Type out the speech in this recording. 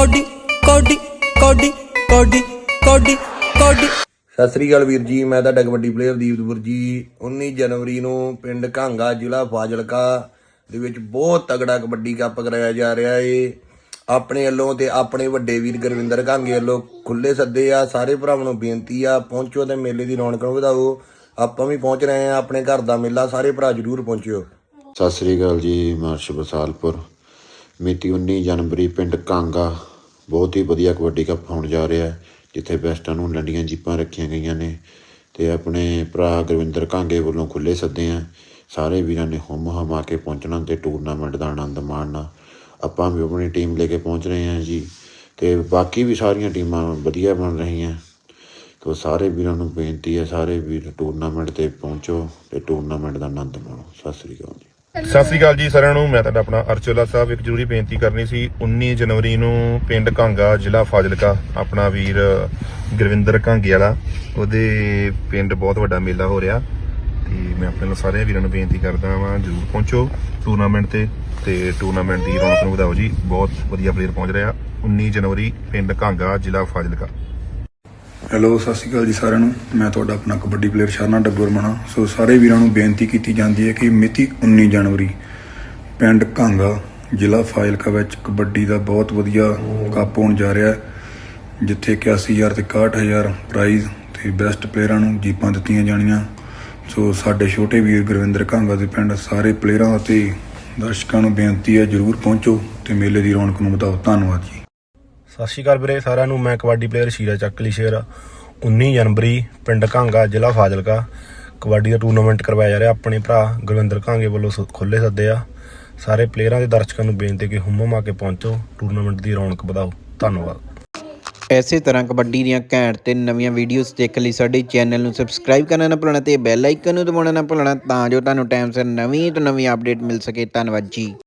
Cody ਕੋਡੀ ਕੋਡੀ ਕੋਡੀ ਕੋਡੀ ਕੋਡੀ। ਸਤਿ ਸ੍ਰੀ ਅਕਾਲ ਵੀਰ ਜੀ ਮੈਂ ਤੁਹਾਡਾ ਕਬੱਡੀ ਪਲੇਅਰ ਦੀਪਦਪੁਰ ਜੀ। 19 ਜਨਵਰੀ ਨੂੰ ਪਿੰਡ ਘਾਂਗਾ ਜ਼ਿਲ੍ਹਾ ਫਾਜ਼ਿਲਕਾ ਦੇ ਵਿੱਚ ਬਹੁਤ ਤਗੜਾ ਕਬੱਡੀ ਕੱਪ ਕਰਾਇਆ ਜਾ ਰਿਹਾ ਏ। ਆਪਣੇ ਵੱਲੋਂ ਤੇ ਆਪਣੇ ਵੱਡੇ ਵੀਰ ਗੁਰਵਿੰਦਰ ਘਾਂਗੇ ਵੱਲੋਂ ਖੁੱਲੇ ਸੱਦੇ ਆ ਸਾਰੇ ਭਰਾਵਾਂ ਨੂੰ ਬੇਨਤੀ ਆ ਪਹੁੰਚੋ ਤੇ ਮੇਲੇ ਦੀ ਰੌਣਕ ਨੂੰ ਵਧਾਓ। ਆਪਾਂ ਵੀ ਪਹੁੰਚ ਰਹੇ ਆ ਆਪਣੇ ਘਰ ਦਾ ਮੇਲਾ ਸਾਰੇ ਭਰਾ ਜਰੂਰ ਪਹੁੰਚਿਓ। ਸਤਿ ਸ੍ਰੀ ਅਕਾਲ ਜੀ ਮਾਰਸ਼ ਬਸਾਲਪੁਰ। ਮਿਤੀ 19 ਜਨਵਰੀ ਪਿੰਡ ਕਾਂਗਾ ਬਹੁਤ ਹੀ ਵਧੀਆ ਕਬੱਡੀ ਕੱਪ ਹੋਣ ਜਾ ਰਿਹਾ ਜਿੱਥੇ ਬੈਸਟਾਂ ਨੂੰ ਲੰਡੀਆਂ ਜੀਪਾਂ ਰੱਖੀਆਂ ਗਈਆਂ ਨੇ ਤੇ ਆਪਣੇ ਭਰਾ ਗੁਰਵਿੰਦਰ ਕਾਂਗੇ ਵੱਲੋਂ ਖੁੱਲੇ ਸੱਦੇ ਆ। ਸਾਰੇ ਵੀਰਾਂ ਨੇ ਹੁਮ ਹਮਾ ਕੇ ਪਹੁੰਚਣਾ ਤੇ ਟੂਰਨਾਮੈਂਟ ਦਾ ਆਨੰਦ ਮਾਣਨਾ। ਆਪਾਂ ਵੀ ਆਪਣੀ ਟੀਮ ਲੈ ਕੇ ਪਹੁੰਚ ਰਹੇ ਹਾਂ ਜੀ ਤੇ ਬਾਕੀ ਵੀ ਸਾਰੀਆਂ ਟੀਮਾਂ ਵਧੀਆ ਬਣ ਰਹੀਆਂ। ਤੋ ਸਾਰੇ ਵੀਰਾਂ ਨੂੰ ਬੇਨਤੀ ਹੈ, ਸਾਰੇ ਵੀਰ ਟੂਰਨਾਮੈਂਟ ਤੇ ਪਹੁੰਚੋ ਤੇ ਟੂਰਨਾਮੈਂਟ ਦਾ ਆਨੰਦ ਮਾਣੋ। ਸਤਿ ਸ੍ਰੀ ਅਕਾਲ ਜੀ। ਸਤਿ ਸ੍ਰੀ ਅਕਾਲ ਜੀ ਸਾਰਿਆਂ ਨੂੰ। ਮੈਂ ਤੁਹਾਡਾ ਆਪਣਾ ਅਰਚੋਲਾ ਸਾਹਿਬ। ਇੱਕ ਜ਼ਰੂਰੀ ਬੇਨਤੀ ਕਰਨੀ ਸੀ 19 ਜਨਵਰੀ ਨੂੰ ਪਿੰਡ ਕਾਂਗਾ ਜ਼ਿਲ੍ਹਾ ਫਾਜ਼ਿਲਕਾ, ਆਪਣਾ ਵੀਰ ਗੁਰਵਿੰਦਰ ਕਾਂਗੇ ਵਾਲਾ, ਉਹਦੇ ਪਿੰਡ ਬਹੁਤ ਵੱਡਾ ਮੇਲਾ ਹੋ ਰਿਹਾ। ਤੇ ਮੈਂ ਆਪਣੇ ਨਾਲ ਸਾਰੇ ਵੀਰਾਂ ਨੂੰ ਬੇਨਤੀ ਕਰਦਾ ਵਾਂ, ਜਰੂਰ ਪਹੁੰਚੋ ਟੂਰਨਾਮੈਂਟ ਤੇ। ਤੇ ਟੂਰਨਾਮੈਂਟ ਦੀ ਰੌਣਕ ਨੂੰ ਵਧਾਓ ਜੀ। ਬਹੁਤ ਵਧੀਆ ਪਲੇਅਰ ਪਹੁੰਚ ਰਿਹਾ 19 ਜਨਵਰੀ ਪਿੰਡ ਕਾਂਗਾ ਜ਼ਿਲ੍ਹਾ ਫਾਜ਼ਿਲਕਾ। ਹੈਲੋ ਸਤਿ ਸ਼੍ਰੀ ਅਕਾਲ ਜੀ ਸਾਰਿਆਂ ਨੂੰ। ਮੈਂ ਤੁਹਾਡਾ ਆਪਣਾ ਕਬੱਡੀ ਪਲੇਅਰ ਸ਼ਰਨਾ ਡੱਗੁਰਮਣਾ ਸੋ ਸਾਰੇ ਵੀਰਾਂ ਨੂੰ ਬੇਨਤੀ ਕੀਤੀ ਜਾਂਦੀ ਹੈ ਕਿ ਮਿਤੀ 19 ਜਨਵਰੀ, ਪਿੰਡ ਕਾਂਗਾ ਜ਼ਿਲ੍ਹਾ ਫਾਜ਼ਿਲਕਾ ਵਿੱਚ ਕਬੱਡੀ ਦਾ ਬਹੁਤ ਵਧੀਆ ਕੱਪ ਹੋਣ ਜਾ ਰਿਹਾ ਹੈ, ਜਿੱਥੇ 81000 ਤੇ 61000 ਪ੍ਰਾਈਜ਼ ਤੇ ਬੈਸਟ ਪਲੇਅਰਾਂ ਨੂੰ ਜੀਪਾਂ ਦਿੱਤੀਆਂ ਜਾਣੀਆਂ। ਸੋ ਸਾਡੇ ਛੋਟੇ ਵੀਰ ਗੁਰਵਿੰਦਰ ਕਾਂਗਾ ਦੇ ਪਿੰਡ, ਸਾਰੇ ਪਲੇਅਰਾਂ ਅਤੇ ਦਰਸ਼ਕਾਂ ਨੂੰ ਬੇਨਤੀ ਹੈ, ਜਰੂਰ ਪਹੁੰਚੋ ਤੇ ਮੇਲੇ ਦੀ ਰੌਣਕ ਨੂੰ ਵਧਾਓ। ਧੰਨਵਾਦ ਜੀ। ਸਤਿ ਸ਼੍ਰੀ ਅਕਾਲ ਵੀਰੇ, ਸਾਰਿਆਂ ਨੂੰ ਮੈਂ ਕਬੱਡੀ ਪਲੇਅਰ ਸ਼ੀਰਾ ਚੱਕਲੀ ਸ਼ੇਰ 19 ਜਨਵਰੀ, ਪਿੰਡ ਕਾਂਗਾ ਜ਼ਿਲ੍ਹਾ ਫਾਜ਼ਿਲਕਾ। ਕਬੱਡੀ ਦਾ ਟੂਰਨਾਮੈਂਟ ਕਰਵਾਇਆ ਜਾ ਰਿਹਾ, ਆਪਣੇ ਭਰਾ ਗੁਰਵਿੰਦਰ ਕਾਂਗੇ ਵੱਲੋਂ ਖੁੱਲੇ ਸੱਦੇ ਆ। ਸਾਰੇ ਪਲੇਅਰਾਂ ਦੇ ਦਰਸ਼ਕਾਂ ਨੂੰ ਬੇਨਤੀ ਕਿ ਹੁਮਮ ਆ ਕੇ ਪਹੁੰਚੋ ਟੂਰਨਾਮੈਂਟ ਦੀ ਰੌਣਕ ਵਧਾਓ। ਧੰਨਵਾਦ। ਐਸੇ ਤਰ੍ਹਾਂ ਕਬੱਡੀ ਦੀਆਂ ਘੈਂਟ ਤੇ ਨਵੀਆਂ ਵੀਡੀਓਜ਼ ਦੇਖਣ ਲਈ ਸਾਡੇ ਚੈਨਲ ਨੂੰ ਸਬਸਕ੍ਰਾਈਬ ਕਰਨਾ ਨਾ ਭੁੱਲਣਾ ਤੇ ਬੈਲ ਆਈਕਨ ਨੂੰ ਦਬਾਉਣਾ ਨਾ ਭੁੱਲਣਾ ਤਾਂ ਜੋ ਤੁਹਾਨੂੰ ਟਾਈਮ ਸਿਰ ਨਵੀਂ ਤੋਂ ਨਵੀਂ ਅਪਡੇਟ ਮਿਲ ਸਕੇ। ਧੰਨਵਾਦ ਜੀ।